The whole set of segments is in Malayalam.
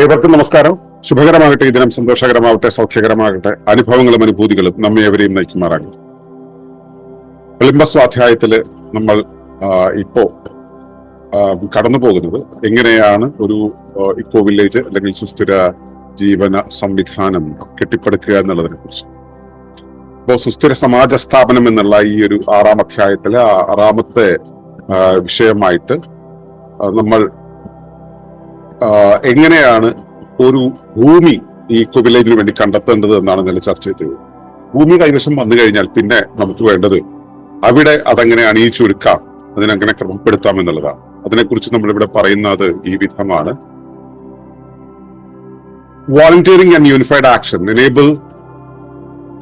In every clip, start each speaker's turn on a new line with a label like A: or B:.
A: ഏവർക്കും നമസ്കാരം. ശുഭകരമാകട്ടെ ഈ ദിനം സന്തോഷകരമാവട്ടെ സൗഖ്യകരമാകട്ടെ. അനുഭവങ്ങളും അനുഭൂതികളും നമ്മെ എവരെയും നയിക്കുമാറാകും സ്വാധ്യായത്തിൽ നമ്മൾ ഇപ്പോ കടന്നു പോകുന്നത് എങ്ങനെയാണ് ഒരു ഇക്കോ വില്ലേജ് അല്ലെങ്കിൽ സുസ്ഥിര ജീവന സംവിധാനം കെട്ടിപ്പടുക്കുക എന്നുള്ളതിനെ കുറിച്ച്. ഇപ്പോൾ സുസ്ഥിര സമാജ സ്ഥാപനം എന്നുള്ള ഈ ഒരു ആറാം അധ്യായത്തിലെ ആറാമത്തെ വിഷയമായിട്ട് നമ്മൾ എങ്ങനെയാണ് ഒരു ഭൂമി ഈ ഇക്കോ വേണ്ടി കണ്ടെത്തേണ്ടത് എന്നാണ് ഇന്നലെ ചർച്ച ചെയ്തത്. ഭൂമി കൈവശം വന്നു കഴിഞ്ഞാൽ പിന്നെ നമുക്ക് വേണ്ടത് അവിടെ അതെങ്ങനെ അണിയിച്ചു ഒരുക്കാം അതിനെങ്ങനെ ക്രമപ്പെടുത്താം എന്നുള്ളതാണ്. അതിനെക്കുറിച്ച് നമ്മളിവിടെ പറയുന്നത് ഈ വിധമാണ്. Volunteering and unified action enable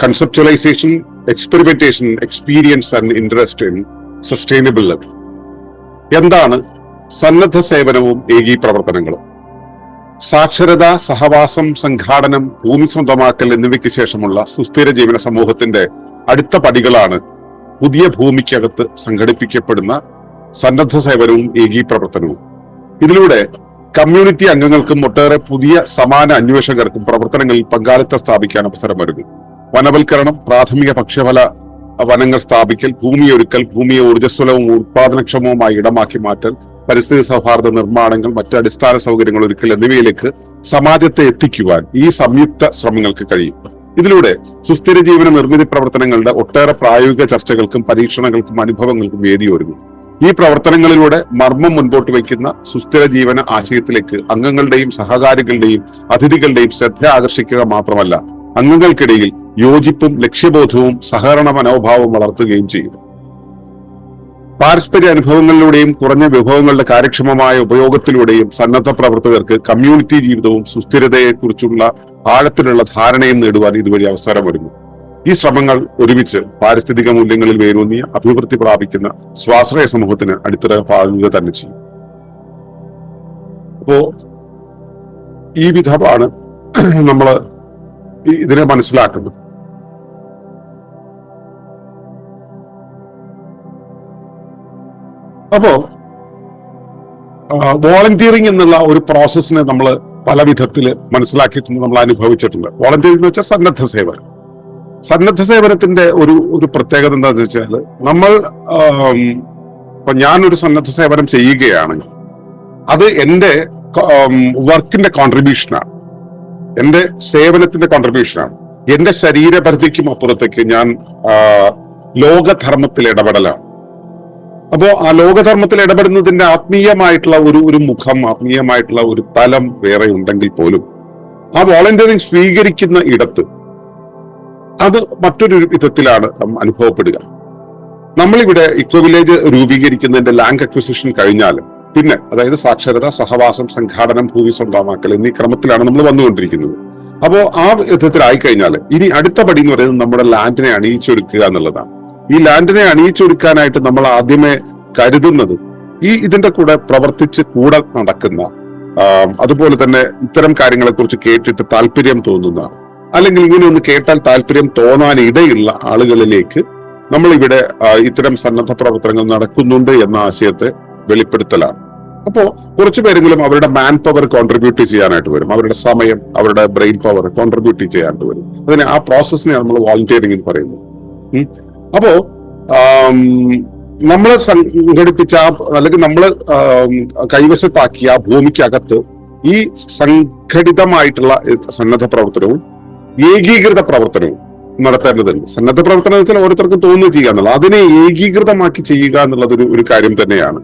A: conceptualization, experimentation experience and interest in sustainable living എന്താണ് സന്നദ്ധ സേവനവും ഏകീ പ്രവർത്തനങ്ങളും? സാക്ഷരത സഹവാസം സംഘാടനം ഭൂമി സ്വന്തമാക്കൽ എന്നിവയ്ക്ക് ശേഷമുള്ള സുസ്ഥിര ജീവന സമൂഹത്തിന്റെ അടുത്ത പടികളാണ് പുതിയ ഭൂമിക്കകത്ത് സംഘടിപ്പിക്കപ്പെടുന്ന സന്നദ്ധ സേവനവും ഏകീപ്രവർത്തനവും. ഇതിലൂടെ കമ്മ്യൂണിറ്റി അംഗങ്ങൾക്കും ഒട്ടേറെ പുതിയ സമാന അന്വേഷകർക്കും പ്രവർത്തനങ്ങളിൽ പങ്കാളിത്തം സ്ഥാപിക്കാൻ അവസരം വരുന്നു വനവൽക്കരണം പ്രാഥമിക ഭക്ഷ്യഫല വനങ്ങൾ സ്ഥാപിക്കൽ ഭൂമിയൊരുക്കൽ ഭൂമിയെ ഊർജസ്വലവും ഉത്പാദനക്ഷമവുമായി ഇടമാക്കി മാറ്റൽ പരിസ്ഥിതി സൗഹാർദ്ദ നിർമ്മാണങ്ങൾ മറ്റ് അടിസ്ഥാന സൗകര്യങ്ങൾ ഒരുക്കൽ എന്നിവയിലേക്ക് സമാജത്തെ എത്തിക്കുവാൻ ഈ സംയുക്ത ശ്രമങ്ങൾക്ക് കഴിയും. ഇതിലൂടെ സുസ്ഥിര ജീവന നിർമ്മിതി പ്രവർത്തനങ്ങളുടെ ഒട്ടേറെ പ്രായോഗിക ചർച്ചകൾക്കും പരീക്ഷണങ്ങൾക്കും അനുഭവങ്ങൾക്കും വേദിയൊരുങ്ങും. ഈ പ്രവർത്തനങ്ങളിലൂടെ മർമ്മം മുൻപോട്ട് വയ്ക്കുന്ന സുസ്ഥിര ജീവന ആശയത്തിലേക്ക് അംഗങ്ങളുടെയും സഹകാരികളുടെയും അതിഥികളുടെയും ശ്രദ്ധ ആകർഷിക്കുക മാത്രമല്ല അംഗങ്ങൾക്കിടയിൽ യോജിപ്പും ലക്ഷ്യബോധവും സഹകരണ മനോഭാവവും വളർത്തുകയും ചെയ്യും പാരസ്പര്യ അനുഭവങ്ങളിലൂടെയും കുറഞ്ഞ വിഭവങ്ങളുടെ കാര്യക്ഷമമായ ഉപയോഗത്തിലൂടെയും സന്നദ്ധ പ്രവർത്തകർക്ക് കമ്മ്യൂണിറ്റി ജീവിതവും സുസ്ഥിരതയെക്കുറിച്ചുള്ള ആഴത്തിലുള്ള ധാരണയും നേടുവാൻ ഇതുവഴി അവസരമൊരുങ്ങും. ഈ ശ്രമങ്ങൾ ഒരുമിച്ച് പാരിസ്ഥിതിക മൂല്യങ്ങളിൽ വേരൂന്നിയ അഭിവൃദ്ധി പ്രാപിക്കുന്ന സ്വാശ്രയ സമൂഹത്തിന് അടിത്തറ പാകുക തന്നെ ചെയ്യും. അപ്പോ ഈ വിധമാണ് നമ്മൾ ഇതിനെ മനസ്സിലാക്കുന്നത്. അപ്പോ വോളന്റിയറിംഗ് എന്നുള്ള ഒരു പ്രോസസ്സിനെ നമ്മൾ പല വിധത്തിൽ മനസ്സിലാക്കിയിട്ടുണ്ട് നമ്മൾ അനുഭവിച്ചിട്ടുണ്ട്. വോളണ്ടിയറിംഗ് എന്ന് വെച്ചാൽ സന്നദ്ധ സേവനം. സന്നദ്ധ സേവനത്തിന്റെ ഒരു ഒരു പ്രത്യേകത എന്താണെന്ന് വെച്ചാൽ നമ്മൾ ഇപ്പൊ ഞാനൊരു സന്നദ്ധ സേവനം ചെയ്യുകയാണെങ്കിൽ അത് എന്റെ വർക്കിന്റെ കോൺട്രിബ്യൂഷനാണ് എന്റെ സേവനത്തിന്റെ കോൺട്രിബ്യൂഷനാണ് എന്റെ ശരീരപരിധിക്കും അപ്പുറത്തേക്ക് ഞാൻ ലോകധർമ്മത്തിൽ ഇടപെടലാണ്. അപ്പോ ആ ലോകധർമ്മത്തിൽ ഇടപെടുന്നതിന്റെ ആത്മീയമായിട്ടുള്ള ഒരു ഒരു മുഖം ആത്മീയമായിട്ടുള്ള ഒരു തലം വേറെ ഉണ്ടെങ്കിൽ പോലും ആ വോളണ്ടിയറിങ് സ്വീകരിക്കുന്ന ഇടത്ത് അത് മറ്റൊരു വിധത്തിലാണ് അനുഭവപ്പെടുക. നമ്മളിവിടെ ഇക്കോ വില്ലേജ് രൂപീകരിക്കുന്നതിന്റെ ലാൻഡ് അക്വിസിഷൻ കഴിഞ്ഞാൽ പിന്നെ അതായത് സാക്ഷരത സഹവാസം സംഘാടനം ഭൂമി സ്വന്തമാക്കൽ എന്നീ ക്രമത്തിലാണ് നമ്മൾ വന്നുകൊണ്ടിരിക്കുന്നത്. അപ്പോ ആ വിധത്തിലായി കഴിഞ്ഞാൽ ഇനി അടുത്ത പടി എന്ന് പറയുന്നത് നമ്മുടെ ലാൻഡിനെ അണിയിച്ചൊരുക്കുക എന്നുള്ളതാണ്. ഈ ലാൻഡിനെ അണിയിച്ചൊരുക്കാനായിട്ട് നമ്മൾ ആദ്യമേ കരുതുന്നത് ഈ ഇതിന്റെ കൂടെ പ്രവർത്തിച്ച് കൂടെ നടക്കുന്ന അതുപോലെ തന്നെ ഇത്തരം കാര്യങ്ങളെ കുറിച്ച് കേട്ടിട്ട് താല്പര്യം തോന്നുന്ന അല്ലെങ്കിൽ ഇങ്ങനെ ഒന്ന് കേട്ടാൽ താല്പര്യം തോന്നാൻ ഇടയുള്ള ആളുകളിലേക്ക് നമ്മൾ ഇവിടെ ഇത്തരം സന്നദ്ധ പ്രവർത്തനങ്ങൾ നടക്കുന്നുണ്ട് എന്ന ആശയത്തെ വെളിപ്പെടുത്തലാണ്. അപ്പോ കുറച്ചു പേരെങ്കിലും അവരുടെ മാൻ പവർ കോൺട്രിബ്യൂട്ട് ചെയ്യാനായിട്ട് വരും. അവരുടെ സമയം അവരുടെ ബ്രെയിൻ പവർ കോൺട്രിബ്യൂട്ട് ചെയ്യാനായിട്ട് വരും. അതിന് ആ പ്രോസസ്സിനെ നമ്മൾ വോളണ്ടിയറിംഗ് എന്ന് പറയുന്നത്. അപ്പോ നമ്മളെ സംഘടിപ്പിച്ച അല്ലെങ്കിൽ നമ്മൾ കൈവശത്താക്കിയ ഭൂമിക്കകത്ത് ഈ സംഘടിതമായിട്ടുള്ള സന്നദ്ധ പ്രവർത്തനവും ഏകീകൃത പ്രവർത്തനവും നടത്തേണ്ടതുണ്ട്. സന്നദ്ധ പ്രവർത്തനം വെച്ചാൽ ഓരോരുത്തർക്കും തോന്നുക ചെയ്യുക എന്നുള്ളത്. അതിനെ ഏകീകൃതമാക്കി ചെയ്യുക എന്നുള്ളത് ഒരു കാര്യം തന്നെയാണ്.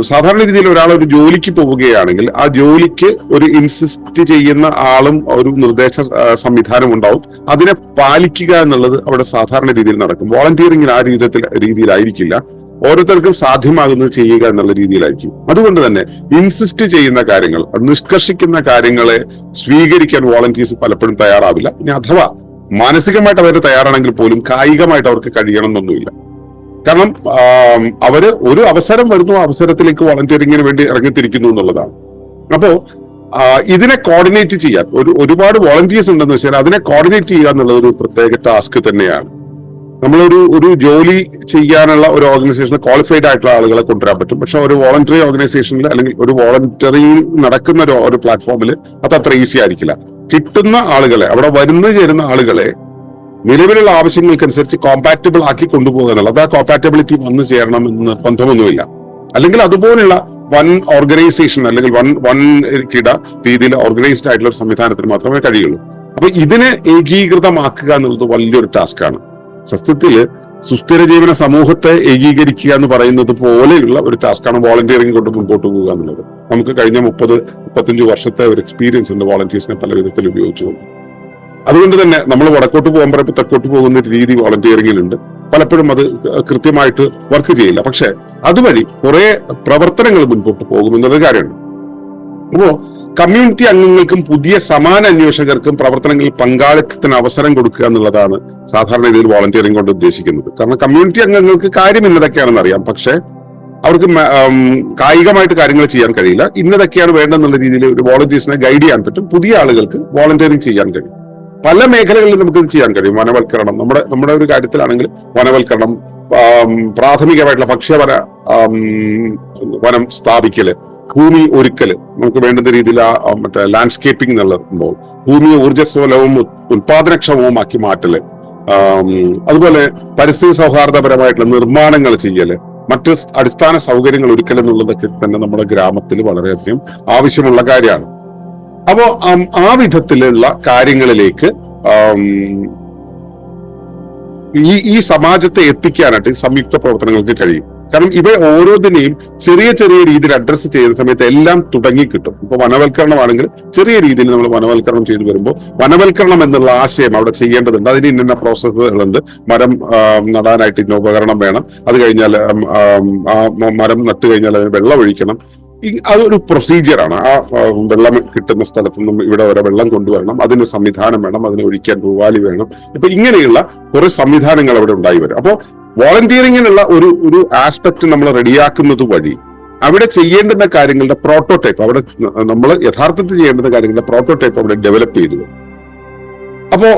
A: സാധാരണ രീതിയിൽ ഒരാൾ ഒരു ജോലിക്ക് പോവുകയാണെങ്കിൽ ആ ജോലിക്ക് ഒരു ഇൻസിസ്റ്റ് ചെയ്യുന്ന ആളും ഒരു നിർദ്ദേശ സംവിധാനം ഉണ്ടാവും. അതിനെ പാലിക്കുക എന്നുള്ളത് അവിടെ സാധാരണ രീതിയിൽ നടക്കും. വോളണ്ടിയറിംഗിൽ ആ രീതിയിൽ രീതിയിലായിരിക്കില്ല. ഓരോരുത്തർക്കും സാധ്യമാകുന്നത് ചെയ്യുക എന്നുള്ള രീതിയിലായിരിക്കും. അതുകൊണ്ട് തന്നെ ഇൻസിസ്റ്റ് ചെയ്യുന്ന കാര്യങ്ങൾ നിഷ്കർഷിക്കുന്ന കാര്യങ്ങളെ സ്വീകരിക്കാൻ വോളണ്ടിയേഴ്സ് പലപ്പോഴും തയ്യാറാവില്ല. പിന്നെ അഥവാ മാനസികമായിട്ട് അവർ തയ്യാറാണെങ്കിൽ പോലും കായികമായിട്ട് അവർക്ക് കഴിയണം എന്നൊന്നുമില്ല. കാരണം അവർ ഒരു അവസരം വരുന്നു അവസരത്തിലേക്ക് വളണ്ടിയറിങ്ങിന് വേണ്ടി ഇറങ്ങിത്തിരിക്കുന്നു എന്നുള്ളതാണ്. അപ്പോ ഇതിനെ കോർഡിനേറ്റ് ചെയ്യാൻ ഒരു ഒരുപാട് വോളണ്ടിയേഴ്സ് ഉണ്ടെന്ന് വെച്ചാൽ അതിനെ കോർഡിനേറ്റ് ചെയ്യുക എന്നുള്ളത് ഒരു പ്രത്യേക ടാസ്ക് തന്നെയാണ്. നമ്മളൊരു ഒരു ജോലി ചെയ്യാനുള്ള ഒരു ഓർഗനൈസേഷന് ക്വാളിഫൈഡ് ആയിട്ടുള്ള ആളുകളെ കൊണ്ടുവരാൻ പറ്റും. പക്ഷെ ഒരു വോളണ്ടറി ഓർഗനൈസേഷനിൽ അല്ലെങ്കിൽ ഒരു വോളണ്ടറി നടക്കുന്ന ഒരു ഒരു പ്ലാറ്റ്ഫോമിൽ അത് അത്ര ഈസി ആയിരിക്കില്ല. കിട്ടുന്ന ആളുകളെ അവിടെ വരുന്നു ചേരുന്ന ആളുകളെ നിലവിലുള്ള ആവശ്യങ്ങൾക്കനുസരിച്ച് കോമ്പാറ്റബിൾ ആക്കി കൊണ്ടുപോകുക എന്നുള്ളത് ആ കോമ്പാറ്റബിലിറ്റി വന്നു ചേരണം എന്ന് നിർബന്ധമൊന്നുമില്ല. അല്ലെങ്കിൽ അതുപോലുള്ള വൺ ഓർഗനൈസേഷൻ അല്ലെങ്കിൽ വൺ വൺ കിട രീതിയിൽ ഓർഗനൈസ്ഡ് ആയിട്ടുള്ള ഒരു സംവിധാനത്തിന് മാത്രമേ കഴിയുള്ളൂ. അപ്പൊ ഇതിനെ ഏകീകൃതമാക്കുക എന്നുള്ളത് വലിയൊരു ടാസ്ക്കാണ് സത്യത്തിൽ സുസ്ഥിര ജീവന സമൂഹത്തെ ഏകീകരിക്കുക എന്ന് പറയുന്നത് പോലെയുള്ള ഒരു ടാസ്ക്കാണ് വോളണ്ടിയറിംഗ് കൊണ്ട് മുമ്പോട്ട് പോകുക എന്നുള്ളത്. നമുക്ക് കഴിഞ്ഞ മുപ്പത് മുപ്പത്തഞ്ച് വർഷത്തെ ഒരു എക്സ്പീരിയൻസ് ഉണ്ട് വോളണ്ടിയേഴ്സിനെ പല വിധത്തിൽ ഉപയോഗിച്ചുകൊണ്ട്. അതുകൊണ്ട് തന്നെ നമ്മൾ വടക്കോട്ട് പോകുമ്പോൾ പറയുമ്പോൾ തെക്കോട്ട് പോകുന്ന രീതി വോളണ്ടിയറിംഗിലുണ്ട്. പലപ്പോഴും അത് കൃത്യമായിട്ട് വർക്ക് ചെയ്യില്ല. പക്ഷെ അതുവഴി കുറെ പ്രവർത്തനങ്ങൾ മുൻപോട്ട് ഒരു കാര്യമുണ്ട്. അപ്പോ കമ്മ്യൂണിറ്റി അംഗങ്ങൾക്കും പുതിയ സമാന അന്വേഷകർക്കും പ്രവർത്തനങ്ങളിൽ പങ്കാളിത്തത്തിന് അവസരം കൊടുക്കുക എന്നുള്ളതാണ് സാധാരണ രീതിയിൽ വോളണ്ടിയറിംഗ് കൊണ്ട് ഉദ്ദേശിക്കുന്നത്. കാരണം കമ്മ്യൂണിറ്റി അംഗങ്ങൾക്ക് കാര്യം ഇന്നതൊക്കെയാണെന്ന് അറിയാം. പക്ഷെ അവർക്ക് കായികമായിട്ട് കാര്യങ്ങൾ ചെയ്യാൻ കഴിയില്ല. ഇന്നതൊക്കെയാണ് വേണ്ടെന്നുള്ള രീതിയിൽ ഒരു വോളണ്ടിയേഴ്സിനെ ഗൈഡ് ചെയ്യാൻ പറ്റും. പുതിയ ആളുകൾക്ക് വോളണ്ടിയറിംഗ് ചെയ്യാൻ കഴിയും. പല മേഖലകളിലും നമുക്ക് ഇത് ചെയ്യാൻ കഴിയും. വനവൽക്കരണം. നമ്മുടെ നമ്മുടെ ഒരു കാര്യത്തിലാണെങ്കിൽ വനവൽക്കരണം പ്രാഥമികമായിട്ടുള്ള ഭക്ഷ്യവന വനം സ്ഥാപിക്കൽ ഭൂമി ഒരുക്കൽ നമുക്ക് വേണ്ടുന്ന രീതിയിൽ ആ മറ്റേ ലാൻഡ്സ്കേപ്പിംഗ് എന്നുള്ളത് സംഭവം ഭൂമിയെ ഊർജസ്വലവും ഉത്പാദനക്ഷമവുമാക്കി മാറ്റൽ അതുപോലെ പരിസ്ഥിതി സൗഹാർദ്ദപരമായിട്ടുള്ള നിർമ്മാണങ്ങൾ ചെയ്യൽ മറ്റ് അടിസ്ഥാന സൗകര്യങ്ങൾ ഒരുക്കൽ എന്നുള്ളതൊക്കെ തന്നെ നമ്മുടെ ഗ്രാമത്തിൽ വളരെയധികം ആവശ്യമുള്ള കാര്യമാണ്. അപ്പോ ആം, വിധത്തിലുള്ള കാര്യങ്ങളിലേക്ക് ഈ ഈ സമാജത്തെ എത്തിക്കാനായിട്ട് ഈ സംയുക്ത പ്രവർത്തനങ്ങൾക്ക് കഴിയും. കാരണം ഇവ ഓരോന്നിനെയും ചെറിയ ചെറിയ രീതിയിൽ അഡ്രസ്സ് ചെയ്യുന്ന സമയത്ത് എല്ലാം തുടങ്ങി കിട്ടും ഇപ്പൊ വനവൽക്കരണമാണെങ്കിൽ ചെറിയ രീതിയിൽ നമ്മൾ വനവൽക്കരണം ചെയ്തു വരുമ്പോൾ വനവൽക്കരണം എന്നുള്ള ആശയം അവിടെ ചെയ്യേണ്ടതുണ്ട്. അതിന് ഇന്ന പ്രോസസ്സുകളുണ്ട് മരം നടാനായിട്ട് ഇന്ന ഉപകരണം വേണം. അത് കഴിഞ്ഞാൽ ആം, മരം നട്ടു കഴിഞ്ഞാൽ അതിന് വെള്ളം ഒഴിക്കണം. അതൊരു പ്രൊസീജിയറാണ് ആ വെള്ളം കിട്ടുന്ന സ്ഥലത്ത് നിന്നും ഇവിടെ വരെ വെള്ളം കൊണ്ടുവരണം. അതിന് സംവിധാനം വേണം. അതിനെ ഒഴിക്കാൻ പൂവാലി വേണം. ഇപ്പൊ ഇങ്ങനെയുള്ള കുറെ സംവിധാനങ്ങൾ അവിടെ ഉണ്ടായി വരും. അപ്പോൾ വോളണ്ടിയറിങ്ങിനുള്ള ഒരു ഒരു ആസ്പെക്ട് നമ്മൾ റെഡിയാക്കുന്നത് വഴി അവിടെ ചെയ്യേണ്ടുന്ന കാര്യങ്ങളുടെ പ്രോട്ടോടൈപ്പ് അവിടെ നമ്മൾ യഥാർത്ഥത്തിൽ ചെയ്യേണ്ടുന്ന കാര്യങ്ങളുടെ പ്രോട്ടോടൈപ്പ് അവിടെ ഡെവലപ്പ് ചെയ്തു. അപ്പോ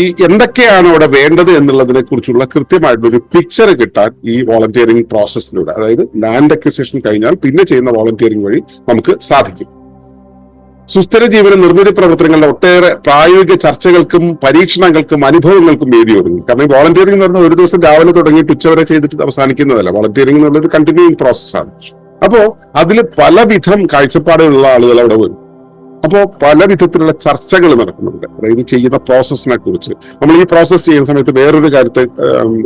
A: ഈ എന്തൊക്കെയാണ് അവിടെ വേണ്ടത് എന്നുള്ളതിനെ കുറിച്ചുള്ള കൃത്യമായിട്ടുള്ള ഒരു പിക്ചർ കിട്ടാൻ ഈ വോളണ്ടിയറിംഗ് പ്രോസസ്സിലൂടെ അതായത് ലാൻഡ് അക്വിസിഷൻ കഴിഞ്ഞാൽ പിന്നെ ചെയ്യുന്ന വോളണ്ടിയറിംഗ് വഴി നമുക്ക് സാധിക്കും. സുസ്ഥിര ജീവന നിർമ്മിതി പ്രവർത്തനങ്ങളുടെ ഒട്ടേറെ പ്രായോഗിക ചർച്ചകൾക്കും പരീക്ഷണങ്ങൾക്കും അനുഭവങ്ങൾക്കും വേദി ഒരുങ്ങും. കാരണം വോളണ്ടിയറിംഗ് എന്ന് പറഞ്ഞാൽ ഒരു ദിവസം രാവിലെ തുടങ്ങിയിട്ട് ഉച്ചവരെ ചെയ്തിട്ട് അവസാനിക്കുന്നതല്ല. വോളണ്ടിയറിംഗ് എന്നുള്ളൊരു കണ്ടിന്യൂയിങ് പ്രോസസ്സാണ് അപ്പോ അതിൽ പലവിധം കാഴ്ചപ്പാടുകളുള്ള ആളുകൾ അവിടെ വരും. അപ്പോ പല വിധത്തിലുള്ള ചർച്ചകൾ നടക്കുന്നുണ്ട്. അതായത് ചെയ്യുന്ന പ്രോസസ്സിനെ കുറിച്ച്. നമ്മൾ ഈ പ്രോസസ്സ് ചെയ്യുന്ന സമയത്ത് വേറൊരു കാര്യത്തെ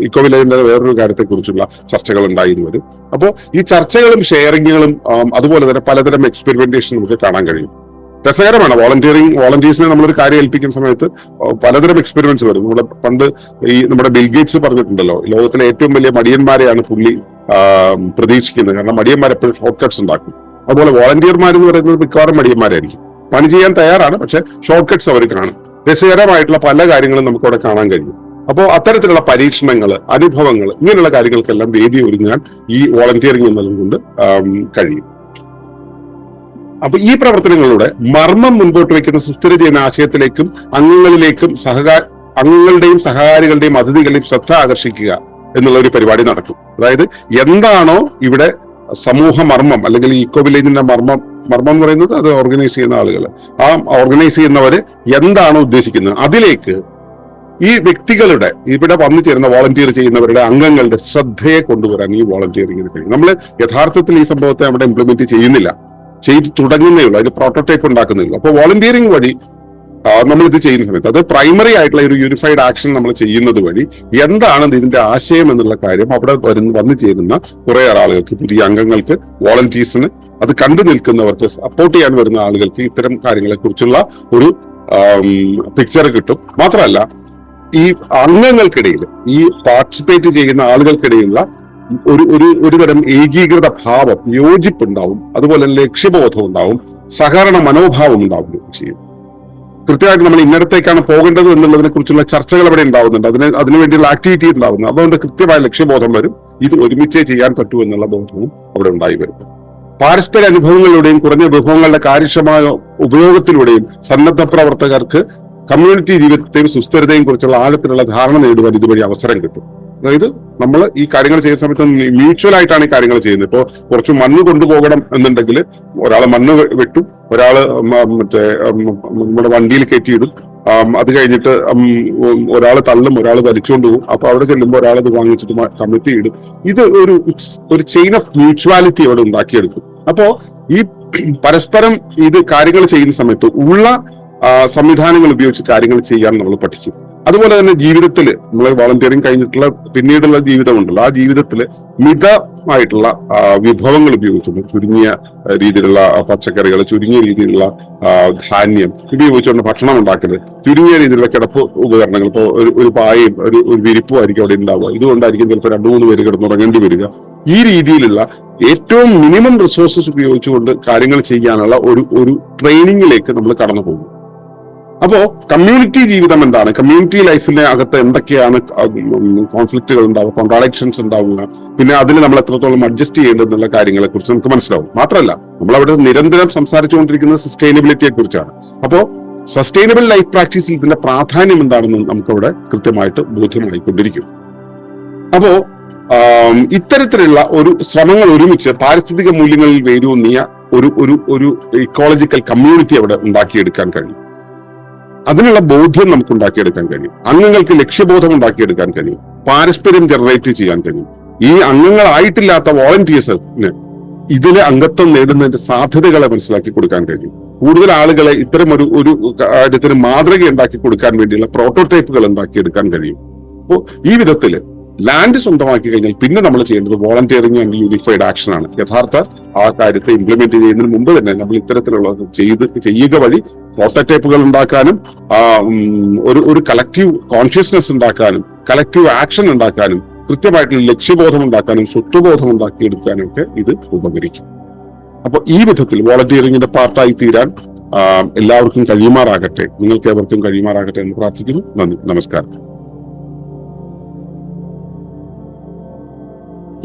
A: ഇക്കോ വില്ലേജിന്റെ വേറൊരു കാര്യത്തെ കുറിച്ചുള്ള ചർച്ചകൾ ഉണ്ടായിരുന്നു വരും അപ്പോൾ ഈ ചർച്ചകളും ഷെയറിങ്ങുകളും അതുപോലെ തന്നെ പലതരം എക്സ്പെരിമെന്റേഷൻ നമുക്ക് കാണാൻ കഴിയും. രസകരമാണ്. വോളണ്ടിയറിംഗ് വോളണ്ടിയേഴ്സിനെ നമ്മളൊരു കാര്യം ഏൽപ്പിക്കുന്ന സമയത്ത് പലതരം എക്സ്പെരിമെന്റ്സ് വരും. നമ്മുടെ പണ്ട് ഈ നമ്മുടെ ബിൽഗേറ്റ്സ് പറഞ്ഞിട്ടുണ്ടല്ലോ. ലോകത്തിലെ ഏറ്റവും വലിയ മടിയന്മാരെയാണ് പുള്ളി പ്രതീക്ഷിക്കുന്നത്. കാരണം മടിയന്മാർ എപ്പോഴും ഷോർട്ട് കട്ട്സ് ഉണ്ടാക്കും. അതുപോലെ വോളണ്ടിയർമാർ എന്ന് പറയുന്നത് മിക്കവാറും മടിയന്മാരായിരിക്കും. പണി ചെയ്യാൻ തയ്യാറാണ് പക്ഷെ ഷോർട്ട് കട്ട്സ് അവർ കാണും. രസകരമായിട്ടുള്ള പല കാര്യങ്ങളും നമുക്ക് അവിടെ കാണാൻ കഴിയും. അപ്പോൾ അത്തരത്തിലുള്ള പരീക്ഷണങ്ങൾ അനുഭവങ്ങൾ ഇങ്ങനെയുള്ള കാര്യങ്ങൾക്കെല്ലാം വേദി ഒരുങ്ങാൻ ഈ വോളണ്ടിയറിംഗ് എന്നതും കൊണ്ട് കഴിയും. അപ്പൊ ഈ പ്രവർത്തനങ്ങളിലൂടെ മർമ്മം മുൻപോട്ട് വയ്ക്കുന്ന സുസ്ഥിര ജീവന ആശയത്തിലേക്കും അംഗങ്ങളിലേക്കും സഹകാ അംഗങ്ങളുടെയും സഹകാരികളുടെയും അതിഥികളുടെയും ശ്രദ്ധ ആകർഷിക്കുക എന്നുള്ള ഒരു പരിപാടി നടക്കും. അതായത് എന്താണോ ഇവിടെ സമൂഹ മർമ്മം അല്ലെങ്കിൽ ഈക്കോ വില്ലേജിന്റെ മർമ്മം മർമ്മം എന്ന് പറയുന്നത് അത് ഓർഗനൈസ് ചെയ്യുന്ന ആളുകൾ. ആ ഓർഗനൈസ് ചെയ്യുന്നവര് എന്താണ് ഉദ്ദേശിക്കുന്നത്? അതിലേക്ക് ഈ വ്യക്തികളുടെ ഇവിടെ വന്നു ചേരുന്ന വോളണ്ടിയർ ചെയ്യുന്നവരുടെ അംഗങ്ങളുടെ ശ്രദ്ധയെ കൊണ്ടുവരാൻ ഈ വോളണ്ടിയറിംഗിന് കഴിയും. നമ്മൾ യഥാർത്ഥത്തിൽ ഈ സംഭവത്തെ അവിടെ ഇംപ്ലിമെന്റ് ചെയ്യുന്നില്ല. ചെയ്തു തുടങ്ങുന്നേ ഉള്ളൂ. അതിന് പ്രോട്ടോടൈപ്പ് ഉണ്ടാക്കുന്നേ ഉള്ളൂ. അപ്പോൾ വോളണ്ടിയറിംഗ് വഴി നമ്മൾ ഇത് ചെയ്യുന്ന സമയത്ത്. അത് പ്രൈമറി ആയിട്ടുള്ള ഒരു യൂണിഫൈഡ് ആക്ഷൻ നമ്മൾ ചെയ്യുന്നത് വഴി എന്താണ് ഇതിന്റെ ആശയം എന്നുള്ള കാര്യം അവിടെ വരുന്ന വന്നു ചേരുന്ന കുറെ ആളുകൾക്ക് പുതിയ അംഗങ്ങൾക്ക് വോളണ്ടിയേഴ്സിന് അത് കണ്ടു നിൽക്കുന്നവർക്ക് സപ്പോർട്ട് ചെയ്യാൻ വരുന്ന ആളുകൾക്ക് ഇത്തരം കാര്യങ്ങളെ കുറിച്ചുള്ള ഒരു പിക്ചർ കിട്ടും. മാത്രമല്ല ഈ അംഗങ്ങൾക്കിടയിൽ ഈ പാർട്ടിസിപ്പേറ്റ് ചെയ്യുന്ന ആളുകൾക്കിടയിലുള്ള ഒരു ഒരു ഒരു തരം ഏകീകൃത ഭാവം യോജിപ്പുണ്ടാവും. അതുപോലെ തന്നെ ലക്ഷ്യബോധം ഉണ്ടാവും. സഹകരണ മനോഭാവം ഉണ്ടാവുകയും ചെയ്യും. കൃത്യമായിട്ട് നമ്മൾ ഇന്നടത്തേക്കാണ് പോകേണ്ടത് എന്നുള്ളതിനെ കുറിച്ചുള്ള ചർച്ചകൾ അവിടെ ഉണ്ടാവുന്നുണ്ട്. അതിന് അതിനുവേണ്ടിയുള്ള ആക്ടിവിറ്റി ഉണ്ടാവുന്നു. അതുകൊണ്ട് കൃത്യമായ ലക്ഷ്യബോധം വരും. ഇത് ഒരുമിച്ചേ ചെയ്യാൻ പറ്റൂ എന്നുള്ള ബോധവും അവിടെ ഉണ്ടായി വരും. പാരസ്പര അനുഭവങ്ങളിലൂടെയും കുറഞ്ഞ വിഭവങ്ങളുടെ കാര്യക്ഷമമായ ഉപയോഗത്തിലൂടെയും സന്നദ്ധ പ്രവർത്തകർക്ക് കമ്മ്യൂണിറ്റി ജീവിതത്തെയും സുസ്ഥിരതയും കുറിച്ചുള്ള ആഴത്തിലുള്ള ധാരണ നേടുവാൻ ഇതുവഴി അവസരം കിട്ടും. അതായത് നമ്മൾ ഈ കാര്യങ്ങൾ ചെയ്യുന്ന സമയത്ത് മ്യൂച്വൽ ആയിട്ടാണ് ഈ കാര്യങ്ങൾ ചെയ്യുന്നത്. ഇപ്പോൾ കുറച്ച് മണ്ണ് കൊണ്ടുപോകണം എന്നുണ്ടെങ്കിൽ ഒരാൾ മണ്ണ് വെട്ടും ഒരാൾ മറ്റേ നമ്മുടെ വണ്ടിയിൽ കയറ്റിയിടും. അത് കഴിഞ്ഞിട്ട് ഒരാൾ തള്ളും ഒരാൾ വലിച്ചുകൊണ്ട് പോകും. അപ്പൊ അവിടെ ചെല്ലുമ്പോൾ ഒരാൾ അത് വാങ്ങിച്ചിട്ട് കമ്മിറ്റി ഇടും. ഇത് ഒരു ഒരു ചെയിൻ ഓഫ് മ്യൂച്വാലിറ്റി അവിടെ ഉണ്ടാക്കിയെടുക്കും. അപ്പോ ഈ പരസ്പരം ഇത് കാര്യങ്ങൾ ചെയ്യുന്ന സമയത്ത് ഉള്ള സംവിധാനങ്ങൾ ഉപയോഗിച്ച് കാര്യങ്ങൾ ചെയ്യാൻ നമ്മൾ പഠിക്കും. അതുപോലെ തന്നെ ജീവിതത്തിൽ നമ്മൾ വോളണ്ടിയറിങ് കഴിഞ്ഞിട്ടുള്ള പിന്നീടുള്ള ജീവിതമുണ്ടല്ലോ. ആ ജീവിതത്തിൽ മിതമായിട്ടുള്ള വിഭവങ്ങൾ ഉപയോഗിച്ചുകൊണ്ട് ചുരുങ്ങിയ രീതിയിലുള്ള പച്ചക്കറികൾ ചുരുങ്ങിയ രീതിയിലുള്ള ധാന്യം ഉപയോഗിച്ചുകൊണ്ട് ഭക്ഷണം ഉണ്ടാക്കൽ ചുരുങ്ങിയ രീതിയിലുള്ള കിടപ്പ് ഉപകരണങ്ങൾ ഇപ്പോൾ ഒരു ഒരു പായയും ഒരു ഒരു വിരിപ്പും ആയിരിക്കും അവിടെ ഉണ്ടാവുക. ഇതുകൊണ്ടായിരിക്കും ചിലപ്പോൾ രണ്ടു മൂന്ന് പേര് കിടന്നുറങ്ങേണ്ടി വരിക. ഈ രീതിയിലുള്ള ഏറ്റവും മിനിമം റിസോഴ്സസ് ഉപയോഗിച്ചുകൊണ്ട് കാര്യങ്ങൾ ചെയ്യാനുള്ള ഒരു ഒരു ട്രെയിനിങ്ങിലേക്ക് നമ്മൾ കടന്നു പോകും. അപ്പോ കമ്മ്യൂണിറ്റി ജീവിതം എന്താണ്? കമ്മ്യൂണിറ്റി ലൈഫിന്റെ അകത്ത് എന്തൊക്കെയാണ് കോൺഫ്ലിക്റ്റുകൾ ഉണ്ടാവുക കോൺട്രാഡിക്ഷൻസ് ഉണ്ടാവുക പിന്നെ അതിൽ നമ്മൾ എത്രത്തോളം അഡ്ജസ്റ്റ് ചെയ്യേണ്ടതെന്നുള്ള കാര്യങ്ങളെ കുറിച്ച് നമുക്ക് മനസ്സിലാവും. മാത്രമല്ല നമ്മൾ അവിടെ നിരന്തരം സംസാരിച്ചുകൊണ്ടിരിക്കുന്നത് സസ്റ്റൈനബിലിറ്റിയെ കുറിച്ചാണ്. അപ്പോ സസ്റ്റൈനബിൾ ലൈഫ് പ്രാക്ടീസിൽ ഇതിന്റെ പ്രാധാന്യം എന്താണെന്ന് നമുക്കവിടെ കൃത്യമായിട്ട് ബോധ്യമായിക്കൊണ്ടിരിക്കും. അപ്പോ ഇത്തരത്തിലുള്ള ഒരു ശ്രമങ്ങൾ ഒരുമിച്ച് പാരിസ്ഥിതിക മൂല്യങ്ങളിൽ വേരൂന്നിയ ഒരു ഒരു ഒരു ഇക്കോളജിക്കൽ കമ്മ്യൂണിറ്റി അവിടെ ഉണ്ടാക്കിയെടുക്കാൻ കഴിയും. അതിനുള്ള ബോധ്യം നമുക്ക് ഉണ്ടാക്കിയെടുക്കാൻ കഴിയും. അംഗങ്ങൾക്ക് ലക്ഷ്യബോധം ഉണ്ടാക്കിയെടുക്കാൻ കഴിയും. പാരസ്പര്യം ജനറേറ്റ് ചെയ്യാൻ കഴിയും. ഈ അംഗങ്ങളായിട്ടില്ലാത്ത വോളണ്ടിയേഴ്സിന് ഇതിലെ അംഗത്വം നേടുന്നതിന്റെ സാധ്യതകളെ മനസ്സിലാക്കി കൊടുക്കാൻ കഴിയും. കൂടുതൽ ആളുകളെ ഇത്തരം ഒരു ഒരു കാര്യത്തിന് മാതൃക ഉണ്ടാക്കി കൊടുക്കാൻ വേണ്ടിയുള്ള പ്രോട്ടോടൈപ്പുകൾ ഉണ്ടാക്കിയെടുക്കാൻ കഴിയും. അപ്പോൾ ഈ വിധത്തിൽ ലാൻഡ് സ്വന്തമാക്കി കഴിഞ്ഞാൽ പിന്നെ നമ്മൾ ചെയ്യേണ്ടത് വോളണ്ടിയറിംഗ് ആൻഡ് യൂണിഫൈഡ് ആക്ഷൻ ആണ്. യഥാർത്ഥ ആ കാര്യത്തെ ഇംപ്ലിമെന്റ് ചെയ്യുന്നതിന് മുമ്പ് തന്നെ നമ്മൾ ഇത്തരത്തിലുള്ള ചെയ്ത് ചെയ്യുക വഴി പ്രോട്ടോടൈപ്പുകൾ ഉണ്ടാക്കാനും ഒരു ഒരു കളക്റ്റീവ് കോൺഷ്യസ്നെസ് ഉണ്ടാക്കാനും കളക്റ്റീവ് ആക്ഷൻ ഉണ്ടാക്കാനും കൃത്യമായിട്ടുള്ള ലക്ഷ്യബോധം ഉണ്ടാക്കാനും സ്വത്വബോധം ഉണ്ടാക്കിയെടുക്കാനും ഒക്കെ ഇത് ഉപകരിക്കും. അപ്പൊ ഈ വിധത്തിൽ വോളണ്ടിയറിംഗിന്റെ പാർട്ടായി തീരാൻ എല്ലാവർക്കും കഴിയുമാറാകട്ടെ. നിങ്ങൾക്ക് ഏവർക്കും കഴിയുമാറാകട്ടെ എന്ന് പ്രാർത്ഥിക്കുന്നു. നന്ദി. നമസ്കാരം.